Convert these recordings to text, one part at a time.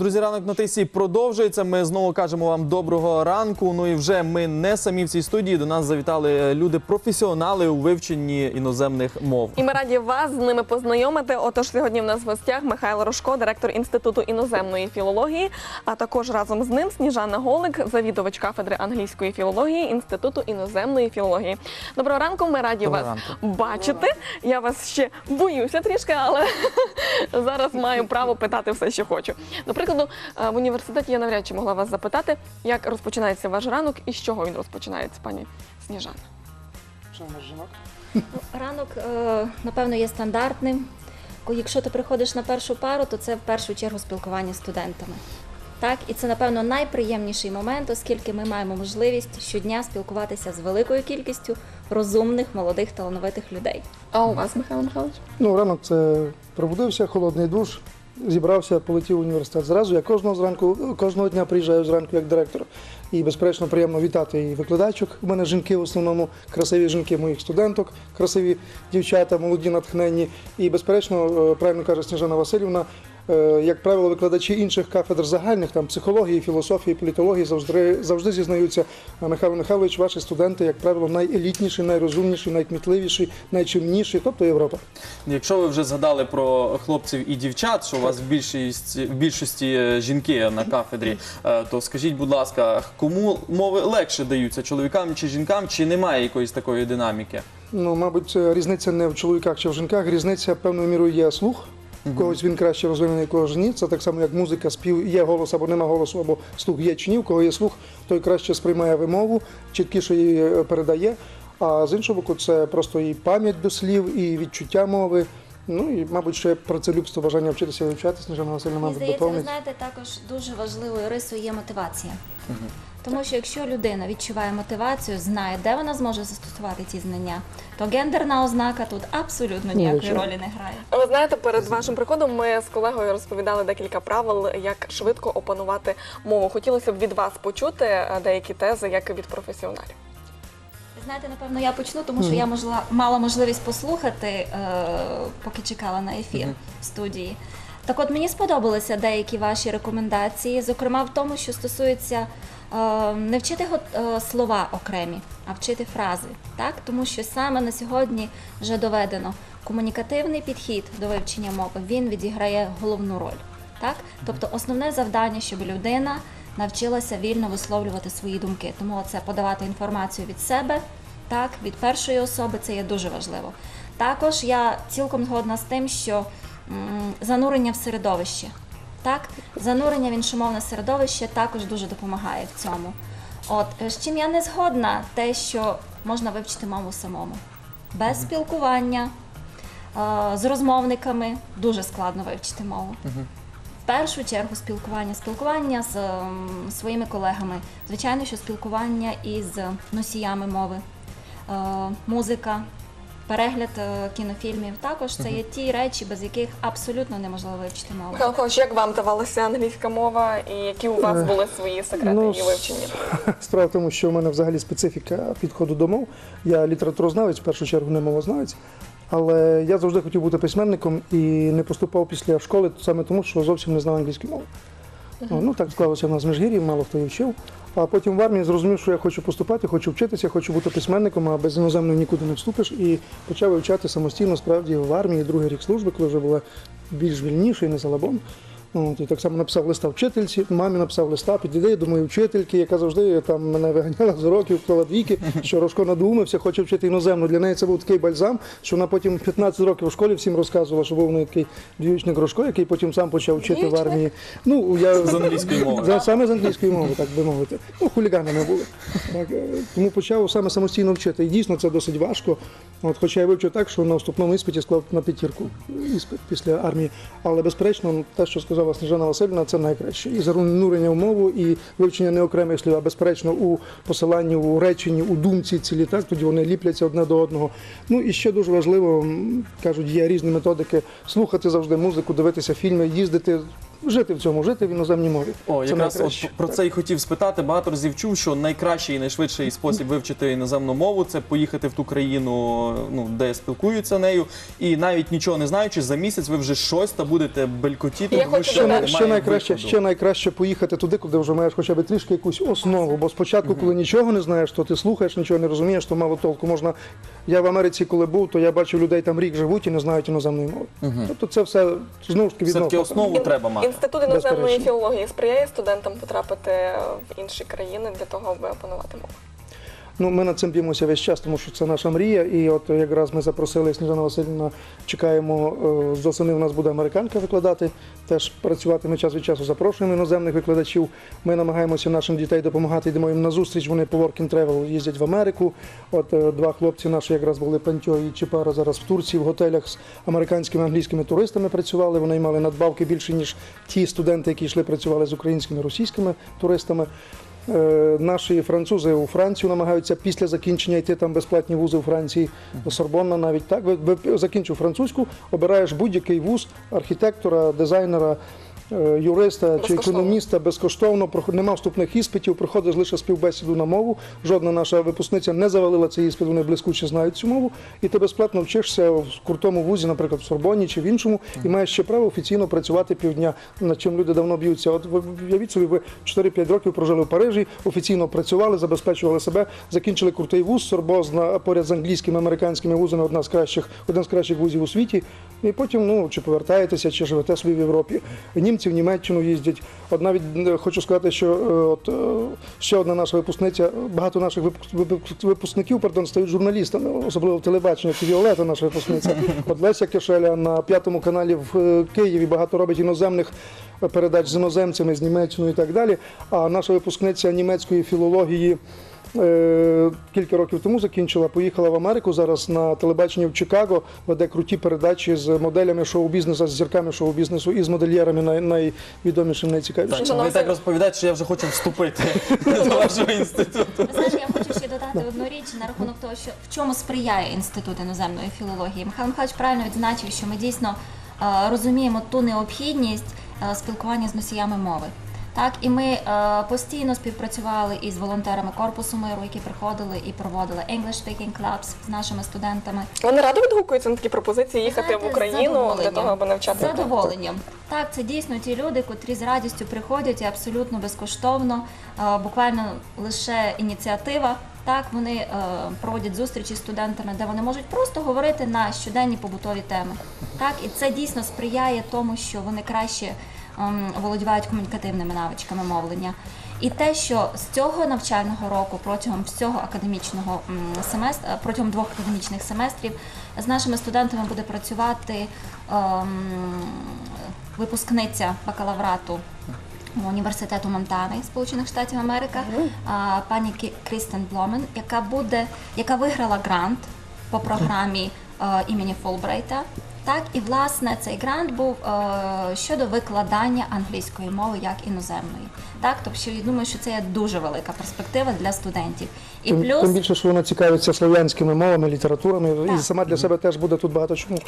Друзі, ранок на тисі продовжується. Ми знову кажемо вам доброго ранку. Ну і вже ми не самі в цій студії. До нас завітали люди, професіонали у вивченні іноземних мов. І ми раді вас з ними познайомити. Отож, сьогодні в нас в гостях Михайло Рожко, директор інституту іноземної філології, а також разом з ним Сніжана Голик, завідувач кафедри англійської філології інституту іноземної філології. Доброго ранку. Ми раді Доброго вас ранку. бачити. Я вас ще боюся трішки, але зараз маю право питати все, що хочу. До прикладу, е, в університеті я навряд чи могла вас запитати, як розпочинається ваш ранок і з чого він розпочинається, пані Сніжана. Ранок, е, напевно, є стандартним. Якщо ти приходиш на першу пару, то це в першу чергу спілкування з студентами. Так, і це, напевно, найприємніший момент, оскільки ми маємо можливість щодня спілкуватися з великою кількістю розумних, молодих, талановитих людей. А у вас, Михайло Михайлович? Ну, ранок це пробудився, холодний душ, зібрався, полетів в університет зразу. Я кожного зранку, кожного дня приїжджаю зранку як директор. І безперечно приємно вітати і викладачок. У мене жінки в основному красиві жінки моїх студенток, красиві дівчата, молоді, натхненні. І безперечно, е, правильно каже Сніжана Васильівна. Е, Як правило, викладачі інших кафедр загальних, там психології, філософії, політології завжди завжди зізнаються. «А, Михайло Михайлович, ваші студенти, як правило, найелітніші, найрозумніші, найкмітливіші, найчимніші, тобто Європа. Якщо ви вже згадали про хлопців і дівчат, що у вас в більшості, в більшості е, жінки на кафедрі, е, то скажіть, будь ласка, кому мови легше даються чоловікам чи жінкам, чи немає якоїсь такої динаміки? Ну, мабуть, різниця не в чоловіках чи в жінках. Різниця певною мірою є слух. У когось він краще розвинений, когось ні. Це так само, як музика, спів, є голос або нема голосу, або слух є чи ні. У кого є слух, той краще сприймає вимову, чіткіше її е, передає. А з іншого боку, це просто і пам'ять до слів, і відчуття мови. Ну і, мабуть, ще працелюбство, бажання вчитися і вивчати, Сніжана Васильівна, Мені мабуть, здається, ви доповнить. знаєте, також дуже важливою рисою є мотивація. Тому що якщо людина відчуває мотивацію, знає, де вона зможе застосувати ці знання, то гендерна ознака тут абсолютно ніякої Нічого. ролі не грає. Ви знаєте, перед вашим приходом ми з колегою розповідали декілька правил, як швидко опанувати мову. Хотілося б від вас почути е, деякі тези, як і від професіоналів. Знаєте, напевно, я почну, тому що я можла, мала можливість послухати, е, поки чекала на ефір в студії. Так от мені сподобалися деякі ваші рекомендації, зокрема в тому, що стосується е, не вчити е, слова окремі, а вчити фрази. Так? Тому що саме на сьогодні вже доведено комунікативний підхід до вивчення мови він відіграє головну роль. Так? Тобто основне завдання, щоб людина навчилася вільно висловлювати свої думки. Тому це подавати інформацію від себе, так, від першої особи, це є дуже важливо. Також я цілком згодна з тим, що занурення в середовище, так, занурення в іншомовне середовище також дуже допомагає в цьому. От е, з чим я не згодна, те, що можна вивчити мову самому. Без спілкування, е, з розмовниками дуже складно вивчити мову. Першу чергу спілкування, спілкування з ем, своїми колегами, звичайно, що спілкування із носіями мови, е, музика, перегляд е, кінофільмів. Також це є ті речі, без яких абсолютно неможливо вивчити мову. Михайло Михайлович, як вам давалася англійська мова і які у вас були свої секрети ну, її вивчення? Справа в тому, що в мене взагалі специфіка підходу до мов. Я літературознавець, в першу чергу не мовознавець. Але я завжди хотів бути письменником і не поступав після школи саме тому, що зовсім не знав англійської мови. Ну так склалося в нас в Межгір'ї, мало хто її вчив. А потім в армії зрозумів, що я хочу поступати, хочу вчитися, хочу бути письменником, а без іноземної нікуди не вступиш. І почав вивчати самостійно справді в армії, другий рік служби, коли вже була більш вільніша і не залабон. От, і так само написав листа вчительці, мамі написав листа, підійде до моєї вчительки, яка завжди там мене виганяла з уроків, вклала двійки, що Рожко надумався, хоче вчити іноземну. Для неї це був такий бальзам, що вона потім 15 років в школі всім розказувала, що був у неї такий двічник Рожко, який потім сам почав вчити в армії. Ну, я З англійської мови. За- саме з англійської мови, так би мовити. Ну, хуліганами були. Так, е, тому почав саме самостійно вчити. І дійсно це досить важко. От, хоча я вивчив так, що на вступному іспиті склав на п'ятірку іспит після армії. Але безперечно, те, що сказала Сніжана Васильівна, це найкраще. І занурення в мову, і вивчення не окремих слів, а безперечно, у посиланні, у реченні, у думці цілі, так тоді вони ліпляться одне до одного. Ну і ще дуже важливо, кажуть, є різні методики слухати завжди музику, дивитися фільми, їздити жити в цьому, жити в іноземній мові. О, Це якраз найкраще. от про це і хотів спитати. Багато разів чув, що найкращий і найшвидший спосіб вивчити іноземну мову це поїхати в ту країну, ну де спілкуються нею, і навіть нічого не знаючи, за місяць ви вже щось та будете белькотіти, Я тому хочу що Ще, додати- най- ще найкраще, виходу. ще найкраще поїхати туди, куди вже маєш хоча б трішки якусь основу. Бо спочатку, коли нічого не знаєш, то ти слухаєш, нічого не розумієш, то мало толку можна. Я в Америці, коли був, то я бачив людей там рік живуть і не знають іноземної мови. Тобто це все знову ж таки все-таки відносно. основу треба мати. Інститут іноземної Безперечно. філології сприяє студентам потрапити в інші країни для того, аби опанувати мову. Ну, ми над цим б'ємося весь час, тому що це наша мрія. І от якраз ми запросили Сніжана Васильівна, чекаємо е, з осени. У нас буде американка викладати. Теж працювати ми час від часу запрошуємо іноземних викладачів. Ми намагаємося нашим дітей допомагати. Йдемо їм на зустріч. Вони по Work Travel їздять в Америку. От е, два хлопці наші якраз були Пантьо і Чепара зараз в Турції в готелях з американськими англійськими туристами працювали. Вони мали надбавки більше ніж ті студенти, які йшли працювали з українськими російськими туристами. Е, Наші французи у Францію намагаються після закінчення йти там безплатні вузи у Франції, Сорбонна навіть так. Закінчив французьку, обираєш будь-який вуз архітектора, дизайнера. Е, Юриста чи економіста безкоштовно нема вступних іспитів, проходиш лише співбесіду на мову. Жодна наша випускниця не завалила цей іспит, вони блискуче знають цю мову, і ти безплатно вчишся в крутому вузі, наприклад, в Сорбонні чи в іншому, і маєш ще право офіційно працювати півдня, над чим люди давно б'ються. От уявіть собі, ви 4-5 років прожили в Парижі, офіційно працювали, забезпечували себе, закінчили крутий вуз, Сорбозна поряд з англійськими американськими вузами, одна з кращих, один з кращих вузів у світі. І потім, ну чи повертаєтеся, чи живете собі в Європі. Німці в Німеччину їздять. От навіть е, хочу сказати, що е, от е, ще одна наша випускниця, багато наших випуск- випуск- випускників пардон, стають журналістами, особливо в телебаченні, і Віолета, наша випускниця. От Леся Кишеля на п'ятому каналі в Києві багато робить іноземних передач з іноземцями, з Німеччиною і так далі. А наша випускниця німецької філології. Е, Кілька років тому закінчила, поїхала в Америку. Зараз на телебаченні в Чикаго веде круті передачі з моделями шоу-бізнесу, з зірками шоу-бізнесу і з модельєрами най- найвідомішим, найцікавішим. Так, ви так розповідаєте, що я вже хочу вступити до вашого інституту. Ви знаєте, я хочу ще додати одну річ на рахунок того, що в чому сприяє інститут іноземної філології. Михайло Михайлович правильно відзначив, що ми дійсно е, розуміємо ту необхідність е, спілкування з носіями мови. Так, і ми е, постійно співпрацювали із волонтерами корпусу миру, які приходили і проводили English Speaking Clubs з нашими студентами. Вони радо відгукуються на такі пропозиції їхати Знаєте, в Україну для того, аби навчати. Задоволенням. Так, це дійсно ті люди, котрі з радістю приходять і абсолютно безкоштовно, е, буквально лише ініціатива. Так, вони е, проводять зустрічі з студентами, де вони можуть просто говорити на щоденні побутові теми. Так, і це дійсно сприяє тому, що вони краще володівають комунікативними навичками мовлення. І те, що з цього навчального року протягом всього академічного семестру, протягом двох академічних семестрів з нашими студентами буде працювати ем, випускниця бакалаврату університету Монтани Сполучених Штатів Америка, а, пані Крістен Бломен, яка буде, яка виграла грант по програмі е, імені Фолбрейта. Так, і власне цей грант був е, щодо викладання англійської мови як іноземної. Так, тобто я думаю, що це є дуже велика перспектива для студентів. І Тим, плюс тим більше, що вона цікавиться слов'янськими мовами, літературами, і сама для себе теж буде тут багато чому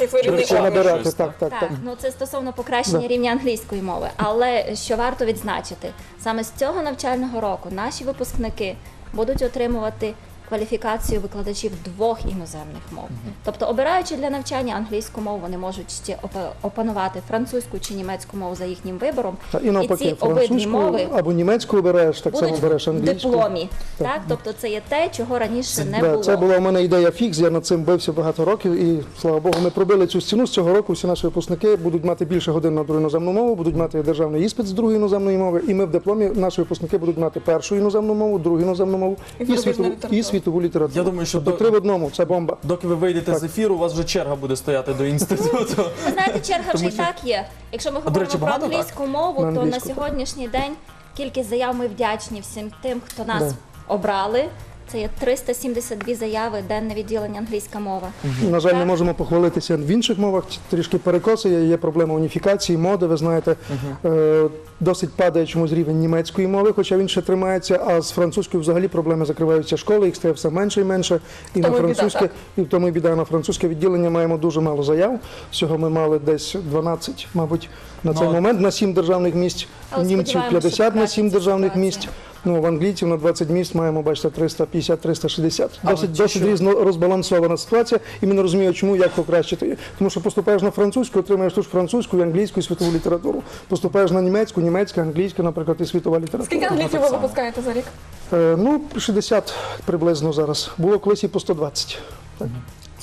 чого набирати. Так, так, Так, так. ну це стосовно покращення Да. рівня англійської мови. Але що варто відзначити, саме з цього навчального року наші випускники будуть отримувати кваліфікацію викладачів двох іноземних мов. Тобто, обираючи для навчання англійську мову, вони можуть ще опанувати французьку чи німецьку мову за їхнім вибором. Та, і навпаки, ці обидві мови або німецьку обираєш, так само будуть береш в дипломі. Так. Так, тобто це є те, чого раніше не Да, було. Це була у мене ідея фікс, я над цим бився багато років, і слава Богу, ми пробили цю стіну. З цього року всі наші випускники будуть мати більше годин на другу іноземну мову, будуть мати державний іспит з другої іноземної мови, і ми в дипломі наші випускники будуть мати першу іноземну мову, другу іноземну мову І і, світову, і світову літературу. Я думаю, що тобто до- три в одному, це бомба. Доки ви вийдете з ефіру, у вас вже черга буде стояти до інституту. Ви знаєте, черга вже і так є. Якщо ми говоримо речі, про так? англійську мову, На то на так. сьогоднішній день кількість заяв ми вдячні всім тим, хто нас Да. обрали. Це є 372 заяви, денне відділення англійська мова. На жаль, не можемо похвалитися в інших мовах. Трішки перекоси. є- проблема уніфікації, моди. Ви знаєте, Е, досить падає чомусь рівень німецької мови, хоча він ще тримається. А з французькою взагалі проблеми закриваються школи, їх стає все менше і менше. І на тому французьке, і в тому і біда на французьке відділення маємо дуже мало заяв. Всього ми мали десь 12, мабуть, на цей Ну, момент на 7 державних місць. Німців 50 на 7 державних місць. Ну, в англійців на 20 місць маємо, бачите, 350-360. А Досить, досить різно розбалансована ситуація, і ми не розуміємо, чому, як покращити. Тому що поступаєш на французьку, отримаєш ту ж французьку, і англійську, і світову літературу. Поступаєш на німецьку, німецька, англійська, наприклад, і світова література. Скільки англійців ви випускаєте за рік? Е, ну, 60 приблизно зараз. Було колись і по 120.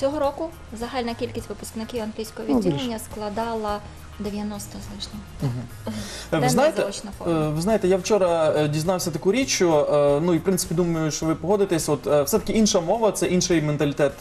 Цього року загальна кількість випускників англійського Ну, відділення складала 90 з лишнім. Денна Ви знаєте, е, ви знаєте, я вчора е, дізнався таку річ, що е, ну і в принципі думаю, що ви погодитесь. От е, все-таки інша мова це інший менталітет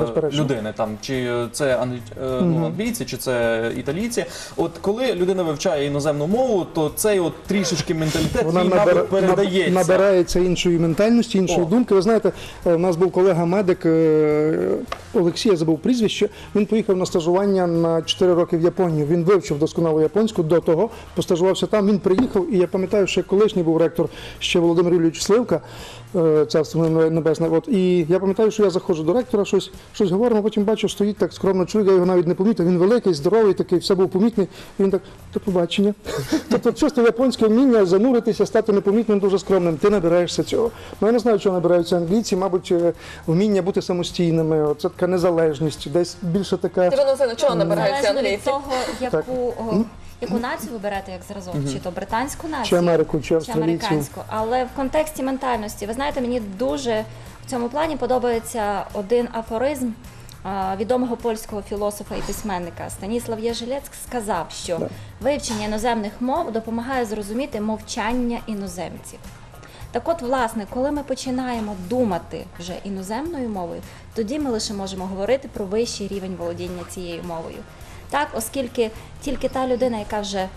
Безперечно. людини. Там чи це англі... е, ну, англійці, чи це італійці. От коли людина вивчає іноземну мову, то цей от трішечки менталітет Вона їй, набира- передається. набирається іншої ментальності, іншої О. думки. Ви знаєте, у нас був колега-медик е, Олексій, я забув прізвище. Він поїхав на стажування на 4 роки в Японію. Він вивчив досконало японську до того, постажувався там. Він приїхав, і я пам'ятаю, що колишній був ректор ще Володимир Юрійович Сливка. е, Царство небесне. От і я пам'ятаю, що я заходжу до ректора, щось щось говоримо. Потім бачу, стоїть так скромно чоловік, я його навіть не помітив. Він великий, здоровий, такий, все був помітний. І він так до побачення. Тобто, чисто японське вміння зануритися, стати непомітним, дуже скромним. Ти набираєшся цього. Ну я не знаю, чого набираються англійці. Мабуть, е, вміння бути самостійними. Це така незалежність, десь більше така. Васильівна, чого набираються Залежно від англійці? того, Так. Яку, о, яку націю ви берете як зразок, чи то британську націю, Чи Америку, чи чи американську. Але в контексті ментальності, ви знаєте, мені дуже в цьому плані подобається один афоризм а, відомого польського філософа і письменника. Станіслав Єжелецьк сказав, що вивчення іноземних мов допомагає зрозуміти мовчання іноземців. Так от, власне, коли ми починаємо думати вже іноземною мовою, тоді ми лише можемо говорити про вищий рівень володіння цією мовою. Так, оскільки тільки та людина, яка вже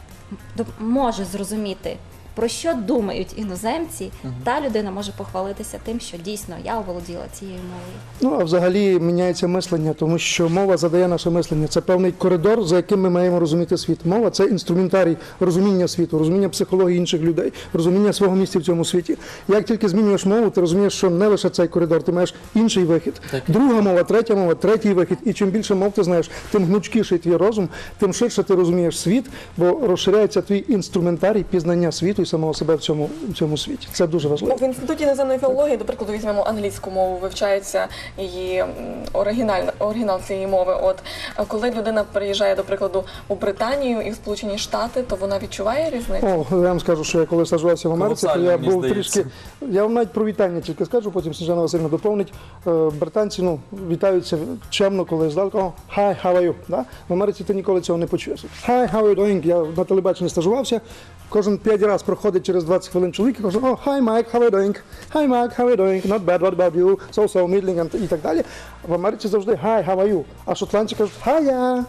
може зрозуміти, про що думають іноземці, та людина може похвалитися тим, що дійсно я оволоділа цією мовою. Ну а взагалі міняється мислення, тому що мова задає наше мислення. Це певний коридор, за яким ми маємо розуміти світ. Мова це інструментарій розуміння світу, розуміння психології інших людей, розуміння свого місця в цьому світі. Як тільки змінюєш мову, ти розумієш, що не лише цей коридор, ти маєш інший вихід. Так. Друга мова, третя мова, третій вихід. І чим більше мов ти знаєш, тим гнучкіший твій розум, тим ширше ти розумієш світ, бо розширяється твій інструментарій пізнання світу і самого себе в цьому, в цьому світі. Це дуже важливо. В інституті іноземної філології, до прикладу, візьмемо англійську мову, вивчається її оригіналь, оригінал цієї мови. От коли людина переїжджає, до прикладу, у Британію і в Сполучені Штати, то вона відчуває різницю. О, я вам скажу, що я коли стажувався в Америці, то я був трішки. Я вам навіть про вітання тільки скажу, потім Сніжана Васильівна доповнить. Е, Британці ну, вітаються чемно, коли здалеку. О, hi, how are you? Да? В Америці ти ніколи цього не почуєш. Hi, how are you doing? Я на телебаченні стажувався. Кожен п'ять разів проходить через 20 хвилин чоловік і каже, о, hi, Mike, how are you doing? Hi, Mike, how are you doing? Not bad, what about you? So, so, middling and- і так далі. В Америці завжди hi, how are you? А шотландці кажуть, hiya.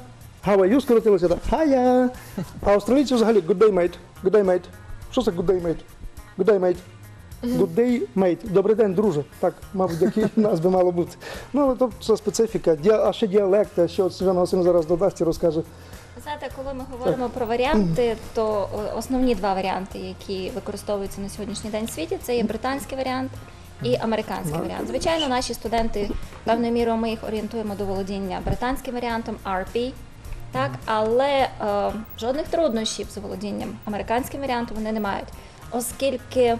How are you скоротилося так? Hiya. А австралійці взагалі good day, mate. Good day, mate. Що це good day, mate? Good day, mate. Good day, mate. Добрий день, друже. Так, мабуть, які нас би мало бути. Ну, але то це специфіка. А ще діалект, а ще от Сніжана Васильівна зараз додасть і розкаже. Знаєте, коли ми говоримо про варіанти, то е, основні два варіанти, які використовуються на сьогоднішній день в світі, це є британський варіант і американський варіант. Звичайно, наші студенти певною мірою ми їх орієнтуємо до володіння британським варіантом RP. Так, але е, жодних труднощів з володінням американським варіантом вони не мають, оскільки е,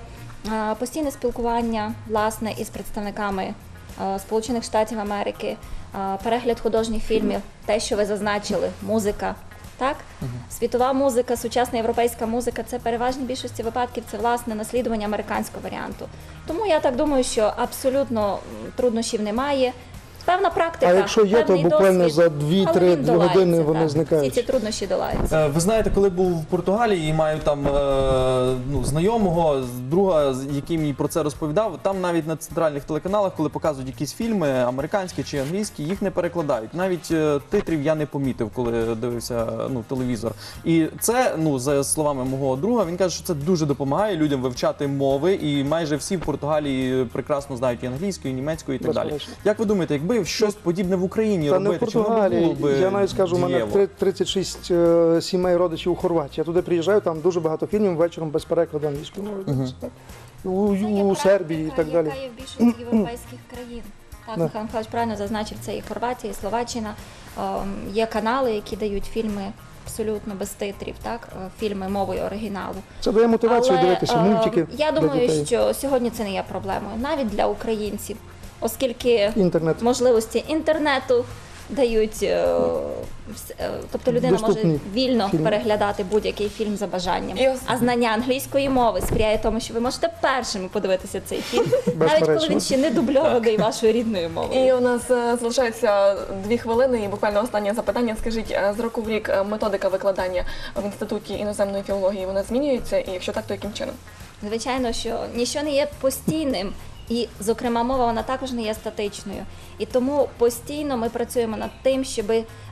постійне спілкування власне із представниками Сполучених Штатів Америки, е, перегляд художніх фільмів, те, що ви зазначили, музика. Так, світова музика, сучасна європейська музика це переважній більшості випадків це власне наслідування американського варіанту. Тому я так думаю, що абсолютно труднощів немає. Певна практика. А якщо є, то буквально досвід, за 2-3 але він долається, години вони так. зникають. Всі ці труднощі долаються. Е, Ви знаєте, коли був в Португалії і маю там е, ну, знайомого, друга, який мені про це розповідав, там навіть на центральних телеканалах, коли показують якісь фільми, американські чи англійські, їх не перекладають. Навіть е, титрів я не помітив, коли дивився ну, телевізор. І це, ну, за словами мого друга, він каже, що це дуже допомагає людям вивчати мови, і майже всі в Португалії прекрасно знають і англійську, і німецьку, і так далі. Безперечно. Як ви думаєте, якби щось подібне в Україні Та не в робити, чи воно Португалії. було би Я навіть скажу, у мене дієво? три- 36 е, сімей родичів у Хорватії. Я туди приїжджаю, там дуже багато фільмів вечором без перекладу англійською мовою. так. У, Це є у Сербії і так далі. Яка є в більшості європейських країн. Так, Да. Михайло Михайлович правильно зазначив, це і Хорватія, і Словаччина. Ем, Є канали, які дають фільми абсолютно без титрів, так? е, Фільми мовою оригіналу. Це дає мотивацію дивитися е, мультики. Я для думаю, дітей. що сьогодні це не є проблемою, навіть для українців, оскільки інтернет. можливості інтернету дають, е, вс- е, тобто людина Доступні може вільно фільми. переглядати будь-який фільм за бажанням. І ос- А знання англійської мови сприяє тому, що ви можете першими подивитися цей фільм, навіть коли він ще не дубльований вашою рідною мовою. І у нас е, залишається дві хвилини, і буквально останнє запитання. Скажіть, е, з року в рік е, методика викладання в інституті іноземної філології вона змінюється, і якщо так, то яким чином? Звичайно, що нічого не є постійним, і, зокрема, мова вона також не є статичною. І тому постійно ми працюємо над тим, щоб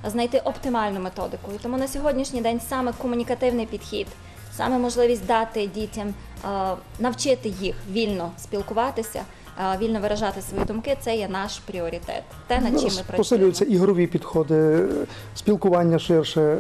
знайти оптимальну методику. І тому на сьогоднішній день саме комунікативний підхід, саме можливість дати дітям навчити їх вільно спілкуватися, вільно виражати свої думки, це є наш пріоритет. Те, над чим ми працюємо. посилюються ігрові підходи, спілкування ширше,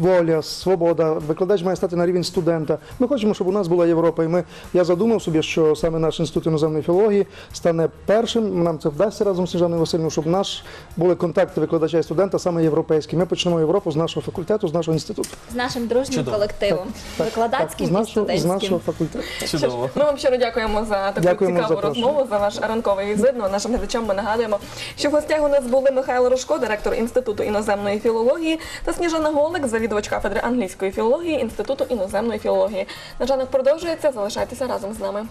воля, свобода. Викладач має стати на рівень студента. Ми хочемо, щоб у нас була Європа. І ми я задумав собі, що саме наш інститут іноземної філології стане першим. Нам це вдасться разом з Сніжаною Васильівною, щоб наш були контакти викладача і студента саме європейські. Ми почнемо Європу з нашого факультету, з нашого інституту. з нашим дружнім Чудово. колективом, Так, викладацьким з і нашого, з нашого факультету. Чудово. Ми вам щиро дякуємо за таку Дякуємо за цікаву розмову, за ваш ранковий візит. Ну, а нашим глядачам ми нагадуємо, що в гостях у нас були Михайло Рожко, директор Інституту іноземної філології, та Сніжана Голик, завідувач кафедри англійської філології Інституту іноземної філології. Наш ранок продовжується. Залишайтеся разом з нами.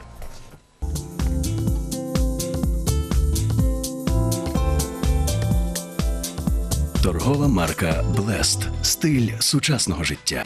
Торгова марка Blest. Стиль сучасного життя.